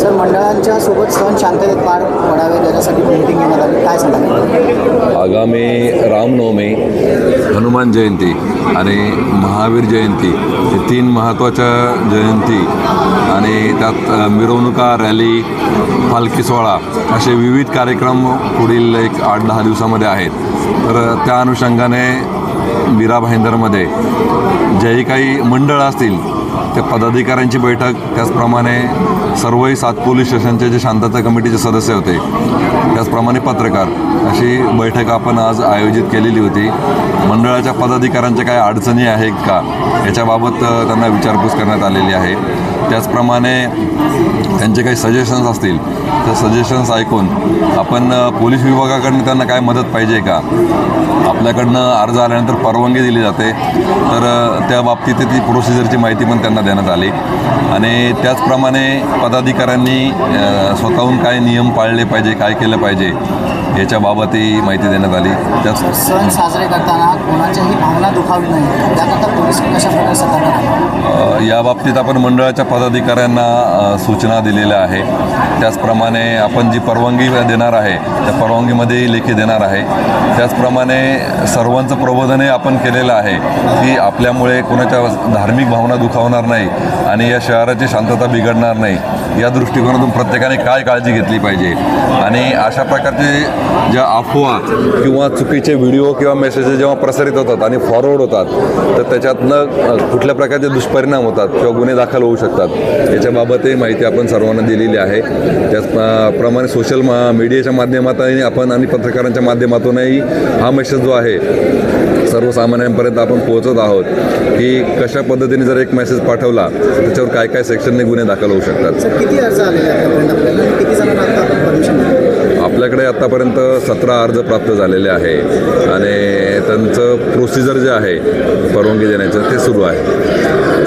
Sir मंडळांच्या सोबत सण शांततेत पार पडावे त्याच्यासाठी मीटिंग घेण्यात आली. काय सांगाल? आगामी रामनवमी हनुमान जयंती आणि महावीर जयंती हे तीन महत्त्वाच्या जयंती आणि त्यात मिरवणुका रॅली पालखी सोहळा असे विविध कार्यक्रम पुढील एक आठ दहा दिवसामध्ये आहेत. तर त्या अनुषंगाने मीरा भाईंदरमध्ये जेही काही मंडळ असतील त्या पदाधिकाऱ्यांची बैठक त्याचप्रमाणे सर्वही सात पोलीस स्टेशनचे जे शांतता कमिटीचे सदस्य होते त्याचप्रमाणे पत्रकार अशी बैठक आपण आज आयोजित केलेली होती. मंडळाच्या पदाधिकाऱ्यांच्या काय अडचणी आहेत का? याच्याबाबत त्यांना विचारपूस करण्यात आलेली आहे. त्याचप्रमाणे त्यांचे काही सजेशन्स असतील तर सजेशन्स ऐकून आपण पोलीस विभागाकडनं त्यांना काय मदत पाहिजे का? आपल्याकडनं अर्ज आल्यानंतर परवानगी दिली जाते. तर त्या बाबतीत ती प्रोसिजरची माहिती पण त्यांना त्यांना देण्यात आले. आणि त्याचप्रमाणे पदाधिकाऱ्यांनी स्वतःहून काय नियम पाळले पाहिजे काय केलं पाहिजे याच्याबाबतही माहिती देण्यात आली. त्याच सण साजरे करताना कोणाच्याही भावना दुखावली नाही. त्याकरता पोलीस कशा प्रकारे याबाबतीत या बाबतीत आपण मंडळाच्या पदाधिकाऱ्यांना सूचना दिलेल्या आहे त्याचप्रमाणे आपण जी परवानगी देणार आहे त्या परवानगीमध्ये लेखी देणार आहे. त्याचप्रमाणे सर्वांचं प्रबोधनही आपण केलेलं आहे की आपल्यामुळे कोणाच्या धार्मिक भावना दुखावणार नाही आणि या शहराची शांतता बिघडणार नाही या दृष्टिकोनातून प्रत्येकाने काय काळजी घेतली पाहिजे. आणि अशा प्रकारचे ज्या अफवा किंवा चुकीचे व्हिडिओ किंवा मेसेजेस जेव्हा प्रसारित होतात आणि फॉरवर्ड होतात तर त्याच्यातनं कुठल्या प्रकारचे दुष्परिणाम होतात किंवा गुन्हे दाखल होऊ शकतात. याच्याबाबतही माहिती आपण सर्वांना दिलेली आहे. त्याचप्रमाणे सोशल मा मीडियाच्या माध्यमातूनही आपण आणि पत्रकारांच्या माध्यमातूनही हा मेसेज जो आहे सर्वसामान्यांपर्यंत आपण पोहोचत आहोत की कशा पद्धतीने जर एक मेसेज पाठवला तर त्याच्यावर काय काय सेक्शनने गुन्हे दाखल होऊ शकतात. आपल्याकडे आत्तापर्यंत सतरा अर्ज प्राप्त झालेले आहे. आणि त्यांचं प्रोसिजर जे आहे परवानगी देण्याचं ते सुरू आहे.